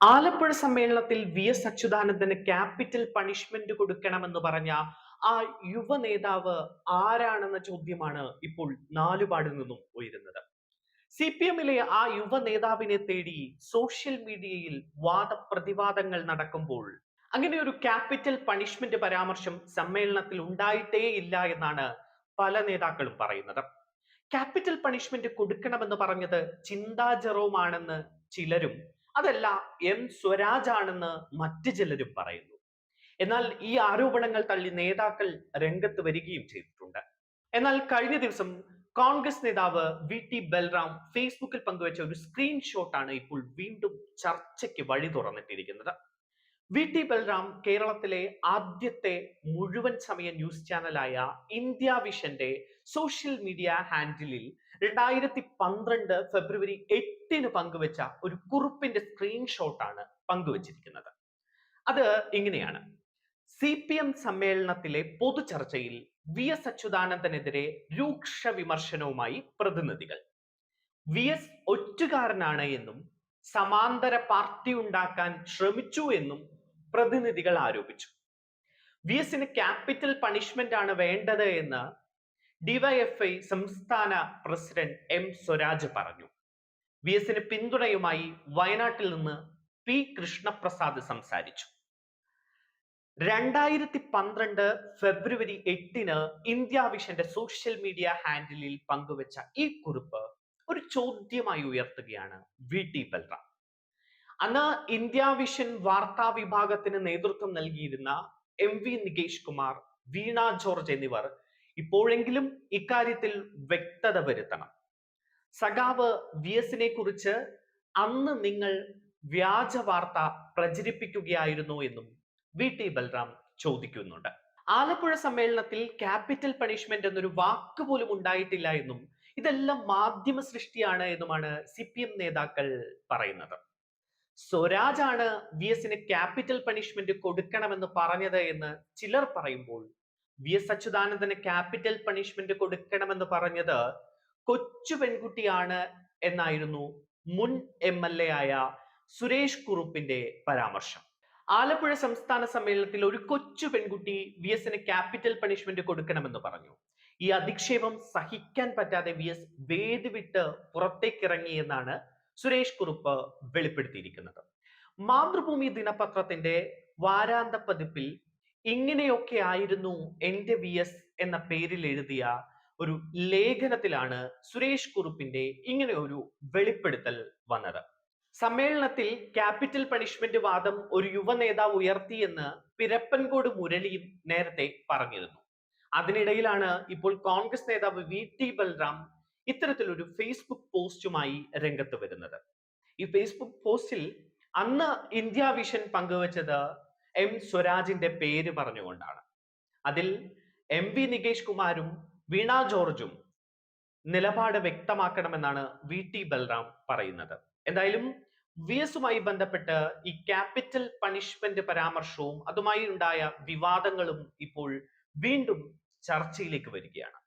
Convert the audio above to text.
ആലപ്പുഴ സമ്മേളനത്തിൽ V S അച്യുതാനന്ദന് capital punishment കൊടുക്കണമെന്ന് പറഞ്ഞ ആ യുവ നേതാവ് ആരാണെന്ന ചോദ്യമാണ് ഇപ്പോൾ നാലുപാടിൽ നിന്നും ഉയരുന്നത്. സി പി എമ്മിലെ ആ യുവ നേതാവിനെ തേടി സോഷ്യൽ മീഡിയയിൽ വാദപ്രതിവാദങ്ങൾ നടക്കുമ്പോൾ അങ്ങനെ ഒരു ക്യാപിറ്റൽ പണിഷ്മെന്റ് പരാമർശം സമ്മേളനത്തിൽ ഉണ്ടായിട്ടേ ഇല്ല എന്നാണ് പല നേതാക്കളും പറയുന്നത്. ക്യാപിറ്റൽ പണിഷ്മെന്റ് കൊടുക്കണമെന്ന് പറഞ്ഞത് ചിന്താ ജെറോമാണെന്ന് ചിലരും അതല്ല എം സ്വരാജ് ആണെന്ന് മറ്റു ചിലരും പറയുന്നു. എന്നാൽ ഈ ആരോപണങ്ങൾ തള്ളി നേതാക്കൾ രംഗത്ത് വരികയും ചെയ്തിട്ടുണ്ട്. എന്നാൽ കഴിഞ്ഞ ദിവസം കോൺഗ്രസ് നേതാവ് വി ടി ബൽറാം ഫേസ്ബുക്കിൽ പങ്കുവച്ച ഒരു സ്ക്രീൻഷോട്ടാണ് ഇപ്പോൾ വീണ്ടും ചർച്ചയ്ക്ക് വഴി തുറന്നിട്ടിരിക്കുന്നത്. വി ടി ബൽറാം കേരളത്തിലെ ആദ്യത്തെ മുഴുവൻ സമയ ന്യൂസ് ചാനലായ ഇന്ത്യ വിഷന്റെ സോഷ്യൽ മീഡിയ ഹാൻഡിലിൽ രണ്ടായിരത്തി പന്ത്രണ്ട് ഫെബ്രുവരി എട്ടിന് പങ്കുവെച്ച ഒരു കുറിപ്പിന്റെ സ്ക്രീൻഷോട്ടാണ് പങ്കുവച്ചിരിക്കുന്നത്. അത് ഇങ്ങനെയാണ്. സി പി എം സമ്മേളനത്തിലെ പൊതുചർച്ചയിൽ വി എസ് അച്യുതാനന്ദനെതിരെ രൂക്ഷ വിമർശനവുമായി പ്രതിനിധികൾ. വി എസ് ഒറ്റുകാരനാണ് എന്നും സമാന്തര പാർട്ടി ഉണ്ടാക്കാൻ ശ്രമിച്ചു എന്നും പ്രതിനിധികൾ ആരോപിച്ചു. വി എസിന് ക്യാപിറ്റൽ പണിഷ്മെന്റ് ആണ് വേണ്ടത് എന്ന് ഡിവൈഎഫ്ഐ സംസ്ഥാന പ്രസിഡന്റ് എം സ്വരാജ് പറഞ്ഞു. വി എസിന് പിന്തുണയുമായി വയനാട്ടിൽ നിന്ന് പി കൃഷ്ണപ്രസാദ് സംസാരിച്ചു. രണ്ടായിരത്തി പന്ത്രണ്ട് ഫെബ്രുവരി എട്ടിന് ഇന്ത്യ വിഷന്റെ സോഷ്യൽ മീഡിയ ഹാൻഡിലിൽ പങ്കുവച്ച ഈ കുറിപ്പ് ഒരു ചോദ്യമായി ഉയർത്തുകയാണ് വി ടി ബൽറാം. അന്ന് ഇന്ത്യ വിഷൻ വാർത്താ വിഭാഗത്തിന് നേതൃത്വം നൽകിയിരുന്ന എം വി നികേഷ് കുമാർ വീണ ജോർജ് എന്നിവർ ഇപ്പോഴെങ്കിലും ഇക്കാര്യത്തിൽ വ്യക്തത വരുത്തണം. സഖാവ് വി എസിനെ കുറിച്ച് അന്ന് നിങ്ങൾ വ്യാജ വാർത്ത പ്രചരിപ്പിക്കുകയായിരുന്നു എന്നും വി ടി ബൽറാം ചോദിക്കുന്നുണ്ട്. ആലപ്പുഴ സമ്മേളനത്തിൽ ക്യാപിറ്റൽ പണിഷ്മെന്റ് എന്നൊരു വാക്ക് പോലും ഉണ്ടായിട്ടില്ല എന്നും ഇതെല്ലാം മാധ്യമ സൃഷ്ടിയാണ് എന്നുമാണ് സി പി എം നേതാക്കൾ പറയുന്നത്. സ്വരാജാണ് വി എസിന് ക്യാപിറ്റൽ പണിഷ്മെന്റ് കൊടുക്കണമെന്ന് പറഞ്ഞത് എന്ന് ചിലർ പറയുമ്പോൾ വി എസ് അച്യുതാനന്ദന് ക്യാപിറ്റൽ പണിഷ്മെന്റ് കൊടുക്കണമെന്ന് പറഞ്ഞത് കൊച്ചു പെൺകുട്ടിയാണ് എന്നായിരുന്നു മുൻ എം എൽ എ ആയ സുരേഷ് കുറുപ്പിന്റെ പരാമർശം. ആലപ്പുഴ സംസ്ഥാന സമ്മേളനത്തിൽ ഒരു കൊച്ചു പെൺകുട്ടി വി എസിന് ക്യാപിറ്റൽ പണിഷ്മെന്റ് കൊടുക്കണമെന്ന് പറഞ്ഞു. ഈ അധിക്ഷേപം സഹിക്കാൻ പറ്റാതെ വി എസ് വേദി വിട്ട് പുറത്തേക്കിറങ്ങി എന്നാണ് സുരേഷ് കുറുപ്പ് വെളിപ്പെടുത്തിയിരിക്കുന്നത്. മാതൃഭൂമി ദിനപത്രത്തിന്റെ വാരാന്ത പതിപ്പിൽ ഇങ്ങനെയൊക്കെ ആയിരുന്നു എന്റെ വി എസ് എന്ന പേരിൽ എഴുതിയ ഒരു ലേഖനത്തിലാണ് സുരേഷ് കുറുപ്പിന്റെ ഇങ്ങനെ ഒരു വെളിപ്പെടുത്തൽ വന്നത്. സമ്മേളനത്തിൽ ക്യാപിറ്റൽ പണിഷ്മെന്റ് വാദം ഒരു യുവ നേതാവ് ഉയർത്തിയെന്ന് പിരപ്പൻകോട് മുരളിയും നേരത്തെ പറഞ്ഞിരുന്നു. അതിനിടയിലാണ് ഇപ്പോൾ കോൺഗ്രസ് നേതാവ് വി ടി ബൽറാം ഇത്തരത്തിലൊരു ഫേസ്ബുക്ക് പോസ്റ്റുമായി രംഗത്ത് വരുന്നത്. ഈ ഫേസ്ബുക്ക് പോസ്റ്റിൽ അന്ന് ഇന്ത്യ വിഷൻ പങ്കുവച്ചത് എം സ്വരാജിന്റെ പേര് പറഞ്ഞുകൊണ്ടാണ്. അതിൽ എം വി നികേഷ് കുമാരും വീണ ജോർജും നിലപാട് വ്യക്തമാക്കണമെന്നാണ് വി ടി ബൽറാം പറയുന്നത്. എന്തായാലും വി എസുമായി ബന്ധപ്പെട്ട് ഈ ക്യാപിറ്റൽ പണിഷ്മെന്റ് പരാമർശവും അതുമായി ഉണ്ടായ വിവാദങ്ങളും ഇപ്പോൾ വീണ്ടും ചർച്ചയിലേക്ക് വരികയാണ്.